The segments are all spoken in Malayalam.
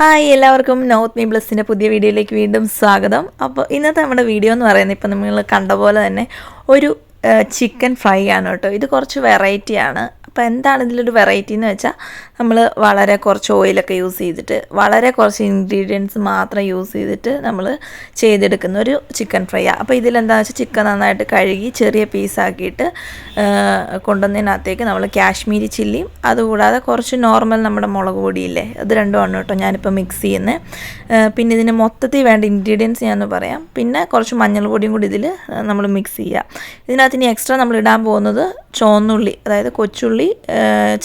ഹായ് എല്ലാവർക്കും നോത്ത് മീ ബ്ലസ്സിന്റെ പുതിയ വീഡിയോയിലേക്ക് വീണ്ടും സ്വാഗതം. അപ്പോൾ ഇന്നത്തെ നമ്മുടെ വീഡിയോ എന്ന് പറയുന്നത് ഇപ്പം നിങ്ങൾ കണ്ട പോലെ തന്നെ ഒരു ചിക്കൻ ഫ്രൈ ആണ് കേട്ടോ. ഇത് കുറച്ച് വെറൈറ്റിയാണ് അപ്പോൾ എന്താണ് ഇതിലൊരു വെറൈറ്റി എന്ന് വെച്ചാൽ നമ്മൾ വളരെ കുറച്ച് ഓയിലൊക്കെ യൂസ് ചെയ്തിട്ട് വളരെ കുറച്ച് ഇൻഗ്രീഡിയൻസ് മാത്രം യൂസ് ചെയ്തിട്ട് നമ്മൾ ചെയ്തെടുക്കുന്ന ഒരു ചിക്കൻ ഫ്രൈ ആണ് അപ്പോൾ ഇതിലെന്താണെന്ന് വെച്ചാൽ ചിക്കൻ നന്നായിട്ട് കഴുകി ചെറിയ പീസാക്കിയിട്ട് കൊണ്ടുവന്നതിനകത്തേക്ക് നമ്മൾ കാശ്മീരി ചില്ലിയും അതുകൂടാതെ കുറച്ച് നോർമൽ നമ്മുടെ മുളക് പൊടിയില്ലേ അത് രണ്ടും ആണ് കേട്ടോ ഞാനിപ്പോൾ മിക്സ് ചെയ്യുന്നത് പിന്നെ ഇതിന് മൊത്തത്തിൽ വേണ്ട ഇൻഗ്രീഡിയൻസ് ഞാനൊന്ന് പറയാം. പിന്നെ കുറച്ച് മഞ്ഞൾ പൊടിയും കൂടി ഇതിൽ നമ്മൾ മിക്സ് ചെയ്യുക ഇതിനകത്ത് ഇനി എക്സ്ട്രാ നമ്മൾ ഇടാൻ പോകുന്നത് ചോന്നുള്ളി അതായത് കൊച്ചുള്ളി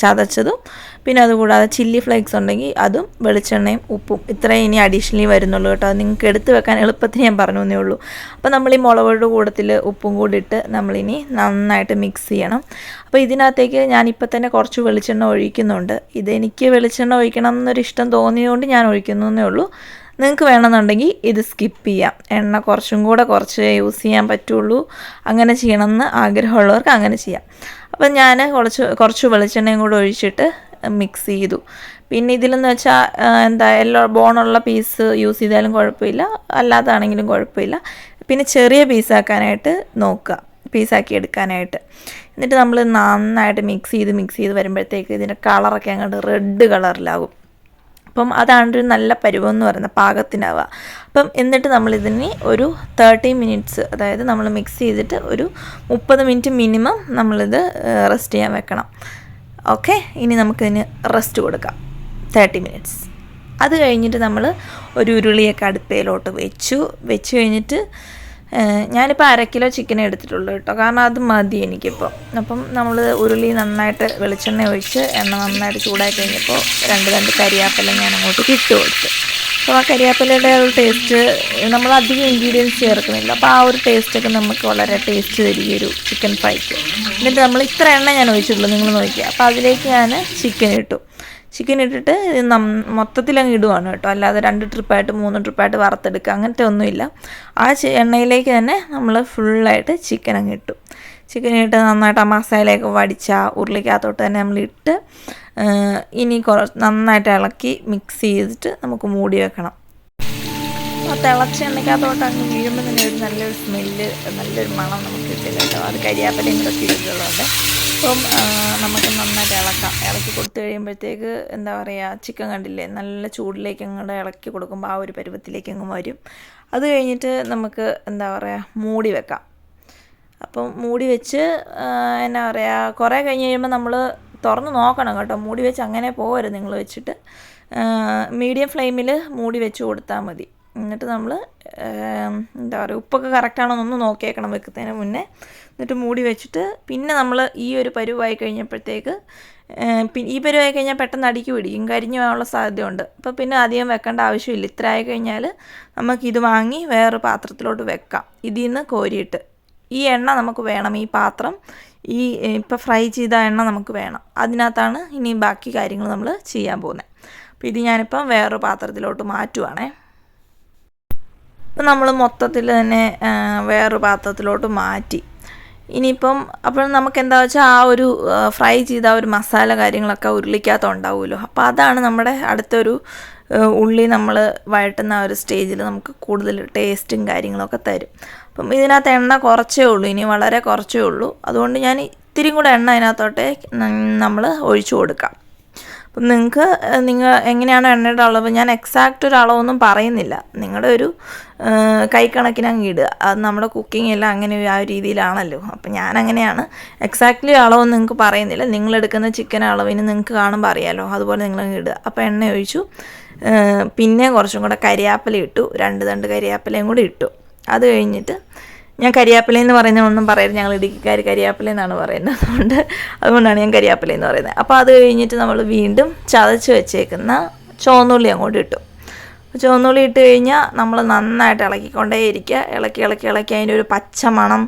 ചതച്ചതും. പിന്നെ അതുകൂടാതെ ചില്ലി ഫ്ലേക്സ് ഉണ്ടെങ്കിൽ അതും വെളിച്ചെണ്ണയും ഉപ്പും. ഇത്രയും ഇനി അഡീഷണലി വരുന്നുള്ളൂ കേട്ടോ. അത് നിങ്ങൾക്ക് എടുത്ത് വെക്കാൻ എളുപ്പത്തിന് ഞാൻ പറഞ്ഞു തന്നേ ഉള്ളൂ. അപ്പോൾ നമ്മൾ ഈ മുളകുടെ കൂടത്തിൽ ഉപ്പും കൂടി ഇട്ട് നമ്മളിനി നന്നായിട്ട് മിക്സ് ചെയ്യണം. അപ്പോൾ ഇതിനകത്തേക്ക് ഞാനിപ്പോൾ തന്നെ കുറച്ച് വെളിച്ചെണ്ണ ഒഴിക്കുന്നുണ്ട്. ഇതെനിക്ക് വെളിച്ചെണ്ണ ഒഴിക്കണം എന്നൊരു ഇഷ്ടം തോന്നിയതുകൊണ്ട് ഞാൻ ഒഴിക്കുന്നേ ഉള്ളൂ. നിങ്ങൾക്ക് വേണമെന്നുണ്ടെങ്കിൽ ഇത് സ്കിപ്പ് ചെയ്യാം. എണ്ണ കുറച്ചും കൂടെ കുറച്ച് യൂസ് ചെയ്യാൻ പറ്റുള്ളൂ. അങ്ങനെ ചെയ്യണമെന്ന് ആഗ്രഹമുള്ളവർക്ക് അങ്ങനെ ചെയ്യാം. അപ്പം ഞാൻ കുറച്ച് കുറച്ച് വെളിച്ചെണ്ണയും കൂടെ ഒഴിച്ചിട്ട് മിക്സ് ചെയ്തു. പിന്നെ ഇതിലെന്ന് വെച്ചാൽ എന്താ എല്ലാ ബോണുള്ള പീസ് യൂസ് ചെയ്താലും കുഴപ്പമില്ല. അല്ലാതാണെങ്കിലും കുഴപ്പമില്ല. പിന്നെ ചെറിയ പീസാക്കാനായിട്ട് നോക്കുക. പീസാക്കി എടുക്കാനായിട്ട്. എന്നിട്ട് നമ്മൾ നന്നായിട്ട് മിക്സ് ചെയ്ത് മിക്സ് ചെയ്ത് വരുമ്പോഴത്തേക്ക് ഇതിന്റെ കളറൊക്കെ അങ്ങോട്ട് റെഡ് കളറിലാകും അപ്പം അതാണ് ഒരു നല്ല പരുവം എന്ന് പറയുന്നത് പാകത്തിനാവുക. അപ്പം എന്നിട്ട് നമ്മളിതിന് ഒരു തേർട്ടി മിനിറ്റ്സ് അതായത് നമ്മൾ മിക്സ് ചെയ്തിട്ട് ഒരു മുപ്പത് മിനിറ്റ് മിനിമം നമ്മളിത് റെസ്റ്റ് ചെയ്യാൻ വെക്കണം. ഓക്കെ ഇനി നമുക്കിതിന് റെസ്റ്റ് കൊടുക്കാം. തേർട്ടി മിനിറ്റ്സ് അത് കഴിഞ്ഞിട്ട് നമ്മൾ ഒരു ഉരുളിയൊക്കെ അടുപ്പയിലോട്ട് വെച്ചു. വെച്ച് കഴിഞ്ഞിട്ട് ഞാനിപ്പോൾ അര കിലോ ചിക്കൻ എടുത്തിട്ടുള്ളൂ കേട്ടോ. കാരണം അത് മതി എനിക്കിപ്പോൾ അപ്പം നമ്മൾ ഉരുളി നന്നായിട്ട് വെളിച്ചെണ്ണ ഒഴിച്ച് എണ്ണ നന്നായിട്ട് ചൂടായി കഴിഞ്ഞപ്പോൾ രണ്ട് രണ്ട് കരിയാപ്പല ഞാൻ അങ്ങോട്ട് ഇട്ട് കൊടുത്തു. അപ്പോൾ ആ കരിയാപ്പലയുടെ ഒരു ടേസ്റ്റ് നമ്മൾ അധികം ഇൻഗ്രീഡിയൻസ് ചേർക്കുന്നില്ല. അപ്പോൾ ആ ഒരു ടേസ്റ്റൊക്കെ നമുക്ക് വളരെ ടേസ്റ്റ് തരും ഈ ഒരു ചിക്കൻ ഫ്രൈക്ക് എന്നിട്ട് നമ്മൾ ഇത്ര എണ്ണ ഞാൻ ഒഴിച്ചിട്ടുള്ളൂ നിങ്ങൾ നോക്കിയാൽ അപ്പോൾ അതിലേക്ക് ഞാൻ ചിക്കൻ ഇട്ടു. ചിക്കൻ ഇട്ടിട്ട് മൊത്തത്തിൽ അങ്ങ് ഇടുവാണ് കേട്ടോ. അല്ലാതെ രണ്ട് ട്രിപ്പായിട്ട് മൂന്ന് ട്രിപ്പായിട്ട് വറുത്തെടുക്കുക. അങ്ങനത്തെ ഒന്നുമില്ല. ആ എണ്ണയിലേക്ക് തന്നെ നമ്മൾ ഫുള്ളായിട്ട് ചിക്കൻ അങ്ങ് ഇട്ടു. ചിക്കൻ ഇട്ട് നന്നായിട്ട് ആ മസാലയൊക്കെ വടിച്ച ഉരുളിക്കകത്തോട്ട് തന്നെ നമ്മൾ ഇട്ട് ഇനി കുറച്ച് നന്നായിട്ട് ഇളക്കി മിക്സ് ചെയ്തിട്ട് നമുക്ക് മൂടി വെക്കണം. ആ തിളച്ച എണ്ണയ്ക്കകത്തോട്ട് അങ്ങ് വീഴുമ്പോൾ തന്നെ ഒരു നല്ലൊരു സ്മെല്ല് നല്ലൊരു മണം നമുക്ക് കിട്ടില്ല കേട്ടോ. അത് കരിയാപ്പലയും കൂടെ തിരിച്ചുള്ളതുകൊണ്ട് അപ്പം നമുക്ക് നന്നായിട്ട് ഇളക്കാം. ഇളക്കി കൊടുത്തു കഴിയുമ്പോഴത്തേക്ക് എന്താ പറയുക ചിക്കൻ കണ്ടില്ലേ നല്ല ചൂടിലേക്ക് അങ്ങോട്ട് ഇളക്കി കൊടുക്കുമ്പോൾ ആ ഒരു പരുവത്തിലേക്ക് അങ്ങ് വരും. അത് കഴിഞ്ഞിട്ട് നമുക്ക് എന്താ പറയുക മൂടി വെക്കാം. അപ്പം മൂടി വെച്ച് എന്നാ പറയുക കുറേ കഴിഞ്ഞ് കഴിയുമ്പോൾ നമ്മൾ തുറന്ന് നോക്കണം കേട്ടോ. മൂടി വെച്ച് അങ്ങനെ പോകരുത് നിങ്ങൾ വെച്ചിട്ട്. മീഡിയം ഫ്ലെയിമിൽ മൂടി വെച്ച് കൊടുത്താൽ മതി. എന്നിട്ട് നമ്മൾ എന്താ പറയുക ഉപ്പൊക്കെ കറക്റ്റാണോ എന്നൊന്ന് നോക്കിയേക്കണം വെക്കുന്നതിന് മുന്നേ. എന്നിട്ട് മൂടി വെച്ചിട്ട് പിന്നെ നമ്മൾ ഈ ഒരു പരുവായി കഴിഞ്ഞപ്പോഴത്തേക്ക് ഈ പരുവായി കഴിഞ്ഞാൽ പെട്ടെന്ന് അടിക്ക് പിടിക്കും കരിഞ്ഞു പോകാനുള്ള സാധ്യതയുണ്ട്. അപ്പോൾ പിന്നെ അധികം വെക്കേണ്ട ആവശ്യമില്ല. ഇത്ര ആയി കഴിഞ്ഞാൽ നമുക്കിത് വാങ്ങി വേറൊരു പാത്രത്തിലോട്ട് വെക്കാം. ഇതിൽ നിന്ന് കോരിയിട്ട്. ഈ എണ്ണ നമുക്ക് വേണം ഈ പാത്രം ഈ ഇപ്പോൾ ഫ്രൈ ചെയ്ത എണ്ണ നമുക്ക് വേണം. അതിനകത്താണ് ഇനി ബാക്കി കാര്യങ്ങൾ നമ്മൾ ചെയ്യാൻ പോകുന്നത് അപ്പോൾ ഇത് ഞാനിപ്പം വേറൊരു പാത്രത്തിലോട്ട് മാറ്റുവാണേ. ഇപ്പം നമ്മൾ മൊത്തത്തിൽ തന്നെ വേറൊരു പാത്രത്തിലോട്ട് മാറ്റി. ഇനിയിപ്പം അപ്പോൾ നമുക്ക് എന്താ വെച്ചാൽ ആ ഒരു ഫ്രൈ ചെയ്ത ആ ഒരു മസാല കാര്യങ്ങളൊക്കെ ഉരുളിക്കകത്ത് ഉണ്ടാവുമല്ലോ അപ്പോൾ അതാണ് നമ്മുടെ അടുത്തൊരു ഉള്ളി നമ്മൾ വഴട്ടുന്ന ആ ഒരു സ്റ്റേജിൽ നമുക്ക് കൂടുതൽ ടേസ്റ്റും കാര്യങ്ങളൊക്കെ തരും. അപ്പം ഇതിനകത്ത് എണ്ണ കുറച്ചേ ഉള്ളൂ ഇനി വളരെ കുറച്ചേ ഉള്ളൂ. അതുകൊണ്ട് ഞാൻ ഇത്തിരി കൂടെ എണ്ണ അതിനകത്തോട്ടെ നമ്മൾ ഒഴിച്ചു കൊടുക്കാം. അപ്പം നിങ്ങൾക്ക് നിങ്ങൾ എങ്ങനെയാണ് എണ്ണയുടെ അളവ്? ഞാൻ എക്സാക്റ്റ് ഒരു അളവൊന്നും പറയുന്നില്ല. നിങ്ങളുടെ ഒരു കൈക്കണക്കിന് അങ്ങ് ഇടുക. അത് നമ്മുടെ കുക്കിംഗ് എല്ലാം അങ്ങനെ ആ രീതിയിലാണല്ലോ. അപ്പം ഞാൻ അങ്ങനെയാണ് എക്സാക്ട്ലി അളവൊന്നും നിങ്ങൾക്ക് പറയുന്നില്ല. നിങ്ങളെടുക്കുന്ന ചിക്കൻ അളവിന് നിങ്ങൾക്ക് കാണുമ്പോൾ അറിയാമല്ലോ അതുപോലെ നിങ്ങൾ ഇടുക. അപ്പോൾ എണ്ണ ഒഴിച്ചു. പിന്നെ കുറച്ചും കൂടെ കരിയാപ്പല ഇട്ടു. രണ്ട് തണ്ട് കരിയാപ്പലയും കൂടി ഇട്ടു. അത് കഴിഞ്ഞിട്ട് ഞാൻ കരിയാപ്പില എന്ന് പറയുന്ന ഒന്നും പറയരുത്. ഞങ്ങൾ ഇടുക്കിക്കാർ കരിയാപ്പില എന്നാണ് പറയുന്നത്. അതുകൊണ്ട് അതുകൊണ്ടാണ് ഞാൻ കരിയാപ്പില എന്ന് പറയുന്നത്. അപ്പോൾ അത് കഴിഞ്ഞിട്ട് നമ്മൾ വീണ്ടും ചതച്ച് വെച്ചേക്കുന്ന ചോന്നുള്ളി അങ്ങോട്ട് ഇട്ടു. ചുവന്നുള്ളി ഇട്ട് കഴിഞ്ഞാൽ നമ്മൾ നന്നായിട്ട് ഇളക്കിക്കൊണ്ടേ ഇരിക്കുക ഇളക്കി ഇളക്കി ഇളക്കി അതിന്റെ ഒരു പച്ച മണം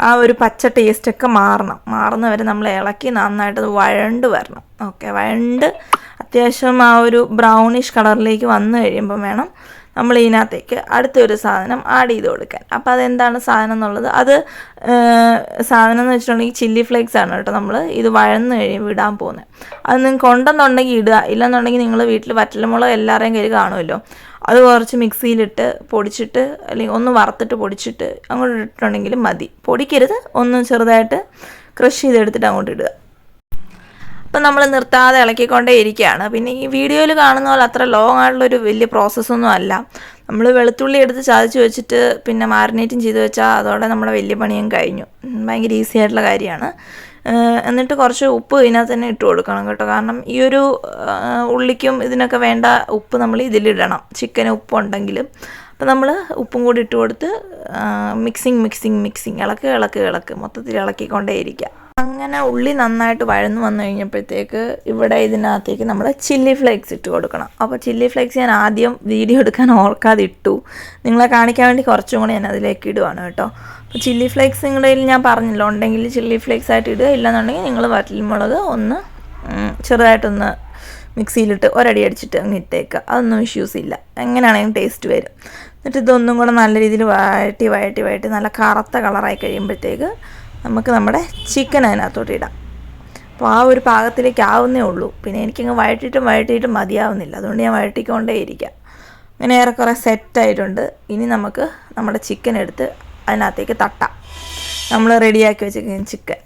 ആ ഒരു പച്ച ടേസ്റ്റൊക്കെ മാറണം. മാറുന്ന വരെ നമ്മൾ ഇളക്കി നന്നായിട്ട് വഴണ്ട് വരണം. ഓക്കെ വഴണ്ട് അത്യാവശ്യം ആ ഒരു ബ്രൗണിഷ് കളറിലേക്ക് വന്നു കഴിയുമ്പം വേണം നമ്മൾ ഇതിനകത്തേക്ക് അടുത്തൊരു സാധനം ആഡ് ചെയ്ത് കൊടുക്കാൻ. അപ്പോൾ അതെന്താണ് സാധനം എന്നുള്ളത്? അത് സാധനം എന്ന് വെച്ചിട്ടുണ്ടെങ്കിൽ ചില്ലി ഫ്ലേക്സ് ആണ് കേട്ടോ നമ്മൾ ഇത് വഴന്ന് കഴിയുമ്പോൾ ഇടാൻ പോകുന്നത് അത് നിങ്ങൾക്ക് ഉണ്ടെന്നുണ്ടെങ്കിൽ ഇടുക. ഇല്ലെന്നുണ്ടെങ്കിൽ നിങ്ങൾ വീട്ടിൽ വറ്റൽമുളക് എല്ലാവരുടെയും കയ്യിൽ കാണുമല്ലോ. അത് കുറച്ച് മിക്സിയിലിട്ട് പൊടിച്ചിട്ട് അല്ലെങ്കിൽ ഒന്ന് വറുത്തിട്ട് പൊടിച്ചിട്ട് അങ്ങോട്ട് ഇട്ടിട്ടുണ്ടെങ്കിലും മതി. പൊടിക്കരുത്. ഒന്ന് ചെറുതായിട്ട് ക്രഷ് ചെയ്തെടുത്തിട്ട് അങ്ങോട്ട് ഇടുക. അപ്പം നമ്മൾ നിർത്താതെ ഇളക്കിക്കൊണ്ടേ ഇരിക്കുകയാണ്. പിന്നെ ഈ വീഡിയോയിൽ കാണുന്ന പോലെ അത്ര ലോങ് ആയിട്ടുള്ളൊരു വലിയ പ്രോസസ്സൊന്നും അല്ല. നമ്മൾ വെളുത്തുള്ളി എടുത്ത് ചതച്ച് വെച്ചിട്ട് പിന്നെ മാരിനേറ്റും ചെയ്ത് വെച്ചാൽ അതോടെ നമ്മുടെ വലിയ പണിയും കഴിഞ്ഞു. ഭയങ്കര ഈസി ആയിട്ടുള്ള കാര്യമാണ്. എന്നിട്ട് കുറച്ച് ഉപ്പ് ഇതിനകത്ത് തന്നെ ഇട്ട് കൊടുക്കണം കേട്ടോ. കാരണം ഈ ഒരു ഉള്ളിക്കും ഇതിനൊക്കെ വേണ്ട ഉപ്പ് നമ്മൾ ഇതിലിടണം. ചിക്കൻ ഉപ്പുണ്ടെങ്കിലും അപ്പോൾ നമ്മൾ ഉപ്പും കൂടി ഇട്ട് കൊടുത്ത് മിക്സിങ് മിക്സിങ് മിക്സിങ് ഇളക്ക് ഇളക്ക് ഇളക്ക്. മൊത്തത്തിൽ ഇളക്കിക്കൊണ്ടേ ഇരിക്കുക. അങ്ങനെ ഉള്ളി നന്നായിട്ട് വഴന്ന് വന്നു കഴിഞ്ഞപ്പോഴത്തേക്ക് ഇവിടെ ഇതിനകത്തേക്ക് നമ്മൾ ചില്ലി ഫ്ലേക്സ് ഇട്ട് കൊടുക്കണം. അപ്പോൾ ചില്ലി ഫ്ലേക്സ് ഞാൻ ആദ്യം വീഡിയോ എടുക്കാൻ ഓർക്കാതെ ഇട്ടു നിങ്ങളെ കാണിക്കാൻ വേണ്ടി കുറച്ചും കൂടി ഞാൻ അതിലേക്ക് ഇടുവാണ് കേട്ടോ. അപ്പോൾ ചില്ലി ഫ്ലേക്സ് നിങ്ങളുടെ കയ്യിൽ ഞാൻ പറഞ്ഞല്ലോ. ഉണ്ടെങ്കിൽ ചില്ലി ഫ്ലേക്സ് ആയിട്ട് ഇടുക. ഇല്ലെന്നുണ്ടെങ്കിൽ നിങ്ങൾ വറ്റൽമുളക് ഒന്ന് ചെറുതായിട്ടൊന്ന് മിക്സിയിലിട്ട് ഒരടി അടിച്ചിട്ട് അങ്ങ് ഇട്ടേക്കുക. അതൊന്നും ഇഷ്യൂസ് ഇല്ല. എങ്ങനെയാണെങ്കിലും ടേസ്റ്റ് വരും. എന്നിട്ട് ഇതൊന്നും കൂടെ നല്ല രീതിയിൽ വഴറ്റി വഴറ്റി വഴറ്റി നല്ല കറുത്ത കളറായി കഴിയുമ്പോഴത്തേക്ക് നമുക്ക് നമ്മുടെ ചിക്കൻ അതിനകത്തോട്ട് ഇടാം. അപ്പോൾ ആ ഒരു പാകത്തിലേക്ക് ആവുന്നേ ഉള്ളൂ. പിന്നെ എനിക്കങ്ങ് വഴറ്റിയിട്ടും വഴറ്റിയിട്ടും മതിയാവുന്നില്ല. അതുകൊണ്ട് ഞാൻ വഴറ്റിക്കൊണ്ടേ ഇരിക്കാം. അങ്ങനെ ഏറെക്കുറെ സെറ്റായിട്ടുണ്ട് ഇനി നമുക്ക് നമ്മുടെ ചിക്കൻ എടുത്ത് അതിനകത്തേക്ക് തട്ടാം. നമ്മൾ റെഡിയാക്കി വെച്ചിരിക്കുന്ന ചിക്കൻ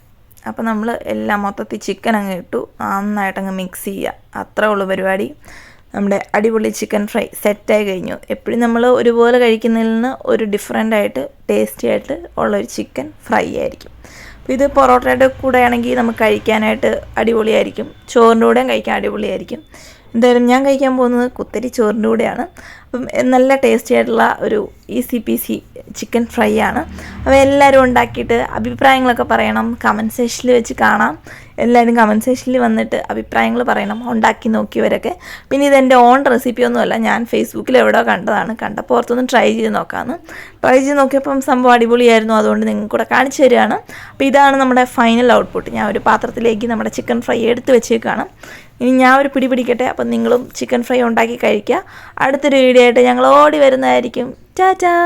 അപ്പോൾ നമ്മൾ എല്ലാം മൊത്തത്തിൽ ചിക്കൻ അങ്ങ് ഇട്ടു. നന്നായിട്ടങ്ങ് മിക്സ് ചെയ്യുക. അത്രേ ഉള്ളൂ പരിപാടി. നമ്മുടെ അടിപൊളി ചിക്കൻ ഫ്രൈ സെറ്റായി കഴിഞ്ഞു. എപ്പോഴും നമ്മൾ ഒരുപോലെ കഴിക്കുന്നതിൽ നിന്ന് ഒരു ഡിഫറെന്റ് ആയിട്ട് ടേസ്റ്റി ആയിട്ട് ഉള്ളൊരു ചിക്കൻ ഫ്രൈ ആയിരിക്കും. ഇത് പൊറോട്ടയുടെ കൂടെ ആണെങ്കിൽ നമുക്ക് കഴിക്കാനായിട്ട് അടിപൊളിയായിരിക്കും. ചോറിന്റെ കൂടെയും കഴിക്കാൻ അടിപൊളിയായിരിക്കും. എന്തായാലും ഞാൻ കഴിക്കാൻ പോകുന്നത് കുത്തരി ചോറിന്റെ കൂടെയാണ്. അപ്പം നല്ല ടേസ്റ്റി ആയിട്ടുള്ള ഒരു ഈസി പീസി ചിക്കൻ ഫ്രൈ ആണ്. അപ്പോൾ എല്ലാവരും ഉണ്ടാക്കിയിട്ട് അഭിപ്രായങ്ങളൊക്കെ പറയണം. കമന്റ് സെക്ഷനിൽ വെച്ച് കാണാം. എല്ലാവരും കമന്റ് സെക്ഷനിൽ വന്നിട്ട് അഭിപ്രായങ്ങൾ പറയണം ഉണ്ടാക്കി നോക്കിയവരൊക്കെ. പിന്നെ ഇതെന്റെ ഓൺ റെസിപ്പി ഒന്നുമല്ല ഞാൻ ഫേസ്ബുക്കിൽ എവിടെയോ കണ്ടതാണ്. കണ്ടപ്പോൾ ഓർത്തൊന്ന് ട്രൈ ചെയ്ത് നോക്കാമെന്ന് ട്രൈ ചെയ്ത് നോക്കിയപ്പം സംഭവം അടിപൊളിയായിരുന്നു അതുകൊണ്ട് നിങ്ങൾക്ക് കൂടെ കാണിച്ചു തരികയാണ്. അപ്പോൾ ഇതാണ് നമ്മുടെ ഫൈനൽ ഔട്ട്പുട്ട് ഞാൻ ഒരു പാത്രത്തിലേക്ക് നമ്മുടെ ചിക്കൻ ഫ്രൈ എടുത്ത് വെച്ചേക്കാണ്. ഇനി ഞാൻ ഒരു പിടി പിടിക്കട്ടെ അപ്പം നിങ്ങളും ചിക്കൻ ഫ്രൈ ഉണ്ടാക്കി കഴിക്കുക. അടുത്തൊരു വീഡിയോ ആയിട്ട് ഞങ്ങൾ ഓടി വരുന്നതായിരിക്കും. ടാറ്റാ